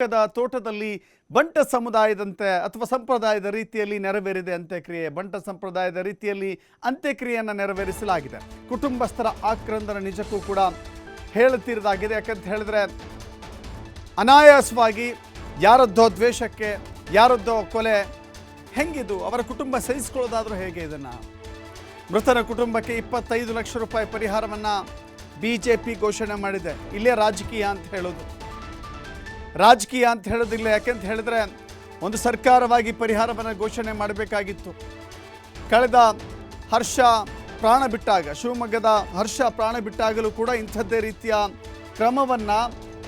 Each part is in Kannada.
ಶಿವಮೊಗ್ಗದ ತೋಟದಲ್ಲಿ ಬಂಟ ಸಮುದಾಯದಂತೆ ಅಥವಾ ಸಂಪ್ರದಾಯದ ರೀತಿಯಲ್ಲಿ ನೆರವೇರಿದೆ ಅಂತ್ಯಕ್ರಿಯೆ, ಬಂಟ ಸಂಪ್ರದಾಯದ ರೀತಿಯಲ್ಲಿ ಅಂತ್ಯಕ್ರಿಯೆಯನ್ನು ನೆರವೇರಿಸಲಾಗಿದೆ. ಕುಟುಂಬಸ್ಥರ ಆಕ್ರಂದನ ನಿಜಕ್ಕೂ ಕೂಡ ಹೇಳುತ್ತಿರದಾಗಿದೆ ಯಾಕಂತ ಹೇಳಿದ್ರೆ, ಅನಾಯಾಸವಾಗಿ ಯಾರದ್ದೋ ದ್ವೇಷಕ್ಕೆ, ಯಾರದ್ದೋ ಕೊಲೆ, ಹೆಂಗಿದು, ಅವರ ಕುಟುಂಬ ಸಹಿಸಿಕೊಳ್ಳೋದಾದರೂ ಹೇಗೆ ಇದನ್ನು? ಮೃತರ ಕುಟುಂಬಕ್ಕೆ ಇಪ್ಪತ್ತೈದು ಲಕ್ಷ ರೂಪಾಯಿ ಪರಿಹಾರವನ್ನು ಬಿ ಜೆ ಪಿ ಘೋಷಣೆ ಮಾಡಿದೆ. ಇಲ್ಲೇ ರಾಜಕೀಯ ಅಂತ ಹೇಳೋದು. ರಾಜಕೀಯ ಅಂತ ಹೇಳೋದಿಲ್ಲ. ಯಾಕೆಂತ ಹೇಳಿದ್ರೆ ಒಂದು ಸರ್ಕಾರವಾಗಿ ಪರಿಹಾರವನ್ನು ಘೋಷಣೆ ಮಾಡಬೇಕಾಗಿತ್ತು. ಕಳೆದ ಹರ್ಷ ಪ್ರಾಣ ಬಿಟ್ಟಾಗ, ಶಿವಮೊಗ್ಗದ ಹರ್ಷ ಪ್ರಾಣ ಬಿಟ್ಟಾಗಲೂ ಕೂಡ ಇಂಥದ್ದೇ ರೀತಿಯ ಕ್ರಮವನ್ನು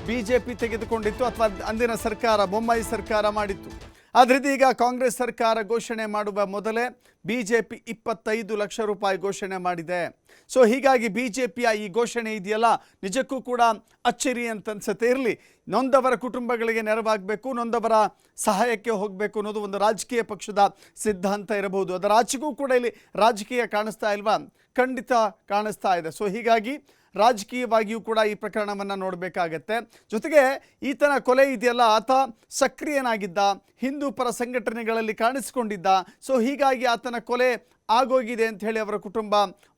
ಬಿ ಜೆ ಪಿ ತೆಗೆದುಕೊಂಡಿತ್ತು ಅಥವಾ ಅಂದಿನ ಸರ್ಕಾರ, ಬೊಮ್ಮಾಯಿ ಸರ್ಕಾರ ಮಾಡಿತ್ತು. ಆದರೆ ಇದೀಗ ಕಾಂಗ್ರೆಸ್ ಸರ್ಕಾರ ಘೋಷಣೆ ಮಾಡುವ ಮೊದಲೇ ಬಿ ಜೆ ಪಿ ಇಪ್ಪತ್ತೈದು ಲಕ್ಷ ರೂಪಾಯಿ ಘೋಷಣೆ ಮಾಡಿದೆ. ಸೊ ಹೀಗಾಗಿ ಬಿ ಜೆ ಪಿಯ ಈ ಘೋಷಣೆ ಇದೆಯಲ್ಲ? ನಿಜಕ್ಕೂ ಕೂಡ ಅಚ್ಚರಿ ಅಂತ ಅನ್ಸುತ್ತೆ. ಇರಲಿ, ನೊಂದವರ ಕುಟುಂಬಗಳಿಗೆ ನೆರವಾಗಬೇಕು, ನೊಂದವರ ಸಹಾಯಕ್ಕೆ ಹೋಗಬೇಕು ಅನ್ನೋದು ಒಂದು ರಾಜಕೀಯ ಪಕ್ಷದ ಸಿದ್ಧಾಂತ ಇರಬಹುದು. ಅದರ ಆಚೆಗೂ ಕೂಡ ಇಲ್ಲಿ ರಾಜಕೀಯ ಕಾಣಿಸ್ತಾ ಇಲ್ವಾ? ಖಂಡಿತ ಕಾಣಿಸ್ತಾ ಇದೆ. ಸೊ ಹೀಗಾಗಿ ರಾಜಕೀಯವಾಗಿಯೂ ಕೂಡ ಈ ಪ್ರಕರಣವನ್ನು ನೋಡಬೇಕಾಗತ್ತೆ. ಜೊತೆಗೆ ಈತನ ಕೊಲೆ ಇದೆಯಲ್ಲ, ಆತ ಸಕ್ರಿಯನಾಗಿದ್ದ, ಹಿಂದೂ ಪರ ಸಂಘಟನೆಗಳಲ್ಲಿ ಕಾಣಿಸಿಕೊಂಡಿದ್ದ. ಸೊ ಹೀಗಾಗಿ ಆತನ ಕೊಲೆ ಆಗೋಗಿದೆ ಅಂತ ಹೇಳಿ ಅವರ ಕುಟುಂಬ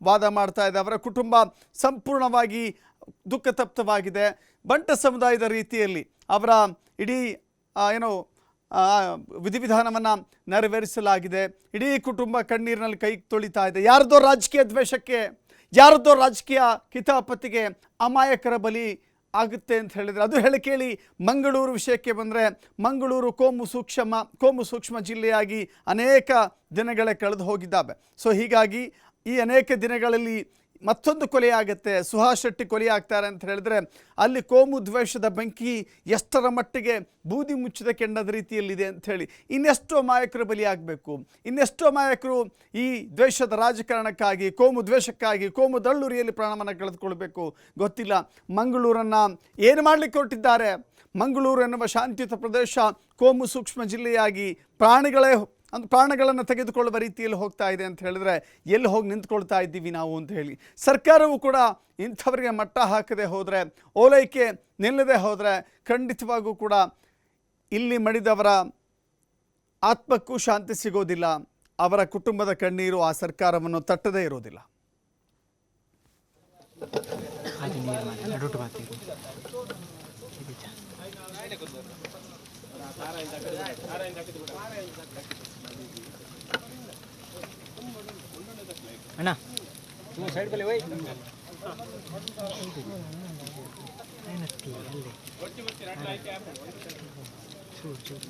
ವಾದ ಮಾಡ್ತಾ ಇದೆ. ಅವರ ಕುಟುಂಬ ಸಂಪೂರ್ಣವಾಗಿ ದುಃಖತಪ್ತವಾಗಿದೆ. ಬಂಟ ಸಮುದಾಯದ ರೀತಿಯಲ್ಲಿ ಅವರ ಇಡೀ ಏನು ವಿಧಿವಿಧಾನವನ್ನು ನೆರವೇರಿಸಲಾಗಿದೆ. ಇಡೀ ಕುಟುಂಬ ಕಣ್ಣೀರಿನಲ್ಲಿ ಕೈ ತೊಳಿತಾ ಇದೆ. ಯಾರದೋ ರಾಜಕೀಯ ದ್ವೇಷಕ್ಕೆ ಯಾರದೋ ರಾಜಕೀಯ ಕಿತಾಪತಿಗೆ ಅಮಾಯಕರ ಬಲಿ ಆಗುತ್ತೆ ಅಂತ ಹೇಳಿದರೆ ಅದು ಹೇಳಿ ಕೇಳಿ ಮಂಗಳೂರು ವಿಷಯಕ್ಕೆ ಬಂದರೆ ಮಂಗಳೂರು ಕೋಮು ಸೂಕ್ಷ್ಮ ಕೋಮು ಸೂಕ್ಷ್ಮ ಜಿಲ್ಲೆಯಾಗಿ ಅನೇಕ ದಿನಗಳೇ ಕಳೆದು ಹೋಗಿದ್ದಾವೆ. ಸೊ ಹೀಗಾಗಿ ಈ ಅನೇಕ ದಿನಗಳಲ್ಲಿ ಮತ್ತೊಂದು ಕೊಲೆಯಾಗುತ್ತೆ ಸುಹಾಸ್ ಶೆಟ್ಟಿ ಕೊಲೆಯಾಗ್ತಾರೆ ಅಂತ ಹೇಳಿದ್ರೆ ಅಲ್ಲಿ ಕೋಮು ದ್ವೇಷದ ಬೆಂಕಿ ಎಷ್ಟರ ಮಟ್ಟಿಗೆ ಬೂದಿ ಮುಚ್ಚಿದ ಕೆಂಡದ ರೀತಿಯಲ್ಲಿದೆ ಅಂತ ಹೇಳಿ ಇನ್ನೆಷ್ಟೋ ಮಾಯಕರು ಬಲಿಯಾಗಬೇಕು ಇನ್ನೆಷ್ಟೋ ಮಾಯಕರು ಈ ದ್ವೇಷದ ರಾಜಕಾರಣಕ್ಕಾಗಿ, ಕೋಮು ದ್ವೇಷಕ್ಕಾಗಿ, ಕೋಮು ದಳ್ಳುರಿಯಲ್ಲಿ ಪ್ರಾಣವನ್ನು ಕಳೆದುಕೊಳ್ಬೇಕು. ಗೊತ್ತಿಲ್ಲ. ಮಂಗಳೂರನ್ನು ಏನು ಮಾಡಲಿಕ್ಕೆ ಹೊರಟಿದ್ದಾರೆ? ಮಂಗಳೂರು ಎನ್ನುವ ಶಾಂತಿಯುತ ಪ್ರದೇಶ ಕೋಮು ಸೂಕ್ಷ್ಮ ಜಿಲ್ಲೆಯಾಗಿ ಪ್ರಾಣಿಗಳೇ ಒಂದು ಪ್ರಾಣಗಳನ್ನು ತೆಗೆದುಕೊಳ್ಳುವ ರೀತಿಯಲ್ಲಿ ಹೋಗ್ತಾ ಇದೆ ಅಂತ ಹೇಳಿದ್ರೆ, ಎಲ್ಲಿ ಹೋಗಿ ನಿಂತ್ಕೊಳ್ತಾ ಇದ್ದೀವಿ ನಾವು ಅಂತ ಹೇಳಿ. ಸರ್ಕಾರವು ಕೂಡ ಇಂಥವರಿಗೆ ಮಟ್ಟ ಹಾಕದೆ ಹೋದರೆ, ಓಲೈಕೆ ನಿಲ್ಲದೆ ಹೋದರೆ ಖಂಡಿತವಾಗೂ ಕೂಡ ಇಲ್ಲಿ ಮಡಿದವರ ಆತ್ಮಕ್ಕೂ ಶಾಂತಿ ಸಿಗೋದಿಲ್ಲ. ಅವರ ಕುಟುಂಬದ ಕಣ್ಣೀರು ಆ ಸರ್ಕಾರವನ್ನು ತಟ್ಟದೇ ಇರೋದಿಲ್ಲ. ಹಾಗೆ ನೀರು ಮಾಡಿ ನಡುಟು ಬಾತಿರು ಅಣ್ಣ. ಏನತ್ತಿ ಅಲ್ಲಿ ಚೂರು ಚೂರು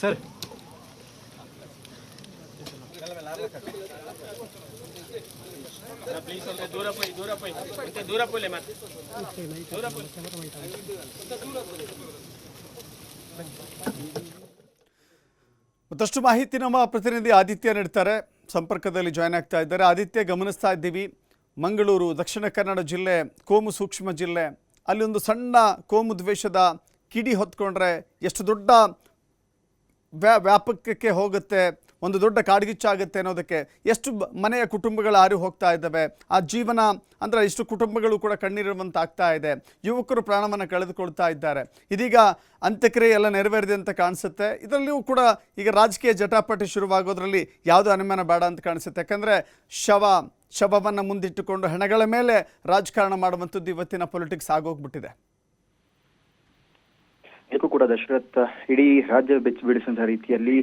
ಸರ್. ಮತ್ತಷ್ಟು ಮಾಹಿತಿ ನಮ್ಮ ಪ್ರತಿನಿಧಿ ಆದಿತ್ಯ ನೀಡ್ತಾರೆ. ಸಂಪರ್ಕದಲ್ಲಿ ಜಾಯ್ನ್ ಆಗ್ತಾ ಇದ್ದಾರೆ. ಆದಿತ್ಯ, ಗಮನಿಸ್ತಾ ಇದ್ದೀವಿ. ಮಂಗಳೂರು, ದಕ್ಷಿಣ ಕನ್ನಡ ಜಿಲ್ಲೆ, ಕೋಮು ಸೂಕ್ಷ್ಮ ಜಿಲ್ಲೆ. ಅಲ್ಲಿ ಒಂದು ಸಣ್ಣ ಕೋಮು ದ್ವೇಷದ ಕಿಡಿ ಹೊತ್ಕೊಂಡ್ರೆ ಎಷ್ಟು ದೊಡ್ಡ ವ್ಯಾ, ವ್ಯಾಪಕಕ್ಕೆ ಹೋಗುತ್ತೆ, ಒಂದು ದೊಡ್ಡ ಕಾಡ್ಗಿಚ್ಚಾಗುತ್ತೆ ಅನ್ನೋದಕ್ಕೆ ಎಷ್ಟು ಮನೆಯ ಕುಟುಂಬಗಳು ಆರಿ ಹೋಗ್ತಾ ಇದ್ದಾವೆ. ಆ ಜೀವನ ಅಂದರೆ ಇಷ್ಟು ಕುಟುಂಬಗಳು ಕೂಡ ಕಣ್ಣೀರುವಂತಾಗ್ತಾ ಇದೆ. ಯುವಕರು ಪ್ರಾಣವನ್ನು ಕಳೆದುಕೊಳ್ತಾ ಇದ್ದಾರೆ. ಇದೀಗ ಅಂತ್ಯಕ್ರಿಯೆ ಎಲ್ಲ ನೆರವೇರಿದೆ ಅಂತ ಕಾಣಿಸುತ್ತೆ. ಇದರಲ್ಲಿಯೂ ಕೂಡ ಈಗ ರಾಜಕೀಯ ಜಟಾಪಟಿ ಶುರುವಾಗೋದ್ರಲ್ಲಿ ಯಾವುದೋ ಅನುಮಾನ ಬೇಡ ಅಂತ ಕಾಣಿಸುತ್ತೆ. ಯಾಕಂದರೆ ಶವ, ಶವವನ್ನು ಮುಂದಿಟ್ಟುಕೊಂಡು ಹೆಣಗಳ ಮೇಲೆ ರಾಜಕಾರಣ ಮಾಡುವಂಥದ್ದು ಇವತ್ತಿನ ಪೊಲಿಟಿಕ್ಸ್ ಆಗೋಗ್ಬಿಟ್ಟಿದೆ. ಕೂಡ ದಶರಥ್ ಇಡೀ ರಾಜ್ಯ ಬೆಚ್ಚ ಬೀಳಿಸಿದಂತಹ ರೀತಿಯಲ್ಲಿ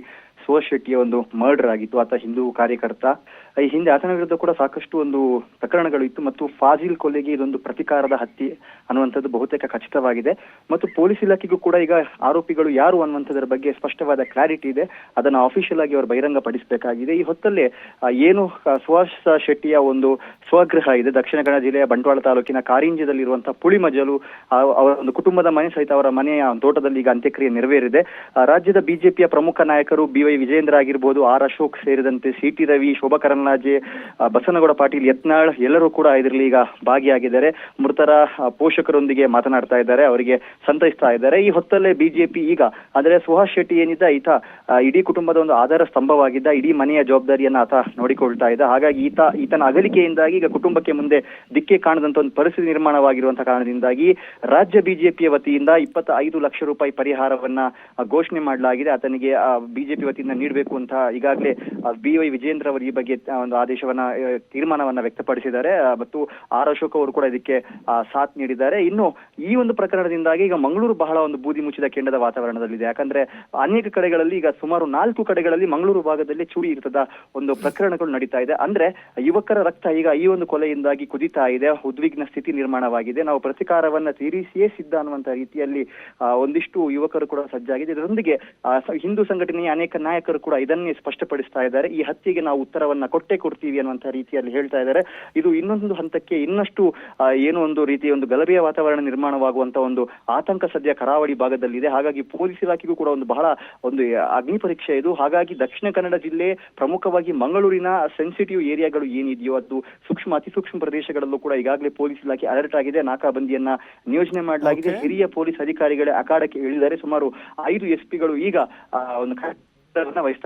ಸುಭಾಷ್ ಒಂದು ಮರ್ಡರ್ ಆಗಿತ್ತು. ಆತ ಹಿಂದೂ ಕಾರ್ಯಕರ್ತ. ಈ ಹಿಂದೆ ಆತನ ವಿರುದ್ಧ ಕೂಡ ಸಾಕಷ್ಟು ಒಂದು ಪ್ರಕರಣಗಳು ಇತ್ತು ಮತ್ತು ಫಾಜಿಲ್ ಕೊಲೆಗೆ ಇದೊಂದು ಪ್ರತಿಕಾರದ ಹತ್ಯೆ ಅನ್ನುವಂಥದ್ದು ಬಹುತೇಕ ಖಚಿತವಾಗಿದೆ. ಮತ್ತು ಪೊಲೀಸ್ ಇಲಾಖೆಗೂ ಕೂಡ ಈಗ ಆರೋಪಿಗಳು ಯಾರು ಅನ್ನುವಂಥದ್ರ ಬಗ್ಗೆ ಸ್ಪಷ್ಟವಾದ ಕ್ಲಾರಿಟಿ ಇದೆ. ಅದನ್ನು ಅಫಿಷಿಯಲ್ ಆಗಿ ಅವರು ಬಹಿರಂಗಪಡಿಸಬೇಕಾಗಿದೆ. ಈ ಹೊತ್ತಲ್ಲೇ ಏನು ಸುಹಾಸ ಶೆಟ್ಟಿಯ ಒಂದು ಸ್ವಗೃಹ ಇದೆ. ದಕ್ಷಿಣ ಕನ್ನಡ ಜಿಲ್ಲೆಯ ಬಂಟ್ವಾಳ ತಾಲೂಕಿನ ಕಾರಿಂಜದಲ್ಲಿರುವಂತಹ ಪುಳಿಮಜಲು ಅವರ ಒಂದು ಕುಟುಂಬದ ಮನೆ ಸಹಿತ ಅವರ ಮನೆಯ ತೋಟದಲ್ಲಿ ಈಗ ಅಂತ್ಯಕ್ರಿಯೆ ನೆರವೇರಿದೆ. ರಾಜ್ಯದ ಬಿಜೆಪಿಯ ಪ್ರಮುಖ ನಾಯಕರು ಬಿ ವಿಜೇಂದ್ರ ಆಗಿರ್ಬೋದು ಆರ್ ಅಶೋಕ್ ಸೇರಿದಂತೆ ಸಿ ಟಿ ರವಿ, ಶೋಭಾ ಕರಂದ್ಲಾಜೆ ಬಸನಗೌಡ ಪಾಟೀಲ್, ಯತ್ನಾಳ್ ಎಲ್ಲರೂ ಕೂಡ ಇದರಲ್ಲಿ ಈಗ ಭಾಗಿಯಾಗಿದ್ದಾರೆ. ಮೃತರ ಪೋಷಕರೊಂದಿಗೆ ಮಾತನಾಡ್ತಾ ಇದ್ದಾರೆ. ಅವರಿಗೆ ಸಂತೈಸ್ತಾ ಇದ್ದಾರೆ. ಈ ಹೊತ್ತಲ್ಲೇ ಬಿಜೆಪಿ ಈಗ ಅಂದ್ರೆ ಸುಹಾಸ್ ಶೆಟ್ಟಿ ಏನಿದ್ದ, ಈತ ಇಡೀ ಕುಟುಂಬದ ಒಂದು ಆಧಾರ ಸ್ತಂಭವಾಗಿದ್ದ, ಇಡೀ ಮನೆಯ ಜವಾಬ್ದಾರಿಯನ್ನ ಆತ ನೋಡಿಕೊಳ್ತಾ ಇದ್ದ. ಹಾಗಾಗಿ ಈತ, ಈತನ ಅಗಲಿಕೆಯಿಂದಾಗಿ ಈಗ ಕುಟುಂಬಕ್ಕೆ ಮುಂದೆ ದಿಕ್ಕೆ ಕಾಣದಂತ ಒಂದು ಪರಿಸ್ಥಿತಿ ನಿರ್ಮಾಣವಾಗಿರುವಂತಹ ಕಾರಣದಿಂದಾಗಿ ರಾಜ್ಯ ಬಿಜೆಪಿಯ ವತಿಯಿಂದ ಇಪ್ಪತ್ತ ಐದು ಲಕ್ಷ ರೂಪಾಯಿ ಪರಿಹಾರವನ್ನ ಘೋಷಣೆ ಮಾಡಲಾಗಿದೆ. ಆತನಿಗೆ ಬಿಜೆಪಿ ವತಿಯಿಂದ ನೀಡಬೇಕು ಅಂತ ಈಗಾಗಲೇ ಬಿ ವೈ ವಿಜೇಂದ್ರ ಅವರು ಈ ಬಗ್ಗೆ ಒಂದು ಆದೇಶವನ್ನ ತೀರ್ಮಾನವನ್ನ ವ್ಯಕ್ತಪಡಿಸಿದ್ದಾರೆ. ಮತ್ತು ಆರ್ ಅಶೋಕ್ ಅವರು ಕೂಡ ಇದಕ್ಕೆ ಸಾಥ್ ನೀಡಿದ್ದಾರೆ. ಇನ್ನು ಈ ಒಂದು ಪ್ರಕರಣದಿಂದಾಗಿ ಈಗ ಮಂಗಳೂರು ಬಹಳ ಒಂದು ಬೂದಿ ಮುಚ್ಚಿದ ಕೆಂಡದ ವಾತಾವರಣದಲ್ಲಿದೆ. ಯಾಕಂದ್ರೆ ಅನೇಕ ಕಡೆಗಳಲ್ಲಿ ಈಗ ಸುಮಾರು ನಾಲ್ಕು ಕಡೆಗಳಲ್ಲಿ ಮಂಗಳೂರು ಭಾಗದಲ್ಲಿ ಚೂಡಿ ಇರ್ತದ ಒಂದು ಪ್ರಕರಣಗಳು ನಡೀತಾ ಇದೆ. ಅಂದ್ರೆ ಯುವಕರ ರಕ್ತ ಈಗ ಈ ಒಂದು ಕೊಲೆಯಿಂದಾಗಿ ಕುದಿತಾ ಇದೆ. ಉದ್ವಿಗ್ನ ಸ್ಥಿತಿ ನಿರ್ಮಾಣವಾಗಿದೆ. ನಾವು ಪ್ರತಿಕಾರವನ್ನ ತೀರಿಸಿಯೇ ಸಿದ್ಧ ಅನ್ನುವಂತ ರೀತಿಯಲ್ಲಿ ಒಂದಿಷ್ಟು ಯುವಕರು ಕೂಡ ಸಜ್ಜಾಗಿದೆ. ಇದರೊಂದಿಗೆ ಹಿಂದೂ ಸಂಘಟನೆಯ ಅನೇಕ ನಾಯಕರು ಕೂಡ ಇದನ್ನೇ ಸ್ಪಷ್ಟಪಡಿಸ್ತಾ ಇದ್ದಾರೆ. ಈ ಹತ್ಯೆಗೆ ನಾವು ಉತ್ತರವನ್ನ ಕೊಟ್ಟೆ ಕೊಡ್ತೀವಿ ಅನ್ನುವಂತ ರೀತಿಯಲ್ಲಿ ಹೇಳ್ತಾ ಇದ್ದಾರೆ. ಇದು ಇನ್ನೊಂದು ಹಂತಕ್ಕೆ ಇನ್ನಷ್ಟು ಏನೋ ಒಂದು ರೀತಿಯ ಒಂದು ಗಲಭೆಯ ವಾತಾವರಣ ನಿರ್ಮಾಣವಾಗುವಂತ ಒಂದು ಆತಂಕ ಸದ್ಯ ಕರಾವಳಿ ಭಾಗದಲ್ಲಿದೆ. ಹಾಗಾಗಿ ಪೊಲೀಸ್ ಇಲಾಖೆಗೂ ಕೂಡ ಒಂದು ಬಹಳ ಒಂದು ಅಗ್ನಿ ಪರೀಕ್ಷೆ ಇದು. ಹಾಗಾಗಿ ದಕ್ಷಿಣ ಕನ್ನಡ ಜಿಲ್ಲೆ ಪ್ರಮುಖವಾಗಿ ಮಂಗಳೂರಿನ ಸೆನ್ಸಿಟಿವ್ ಏರಿಯಾಗಳು ಏನಿದೆಯೋ ಅದು ಸೂಕ್ಷ್ಮ ಅತಿ ಸೂಕ್ಷ್ಮ ಪ್ರದೇಶಗಳಲ್ಲೂ ಕೂಡ ಈಗಾಗಲೇ ಪೊಲೀಸ್ ಇಲಾಖೆ ಅಲರ್ಟ್ ಆಗಿದೆ. ನಾಕಾಬಂದಿಯನ್ನ ನಿಯೋಜನೆ ಮಾಡಲಾಗಿದೆ. ಹಿರಿಯ ಪೊಲೀಸ್ ಅಧಿಕಾರಿಗಳೇ ಅಖಾಡಕ್ಕೆ ಇಳಿದರೆ ಸುಮಾರು ಐದು ಎಸ್ಪಿಗಳು ಈಗ ಆ, ಒಂದು ಕಾರ್ಯವನ್ನು ವಹಿಸ್ತಾ ಇದ್ದಾರೆ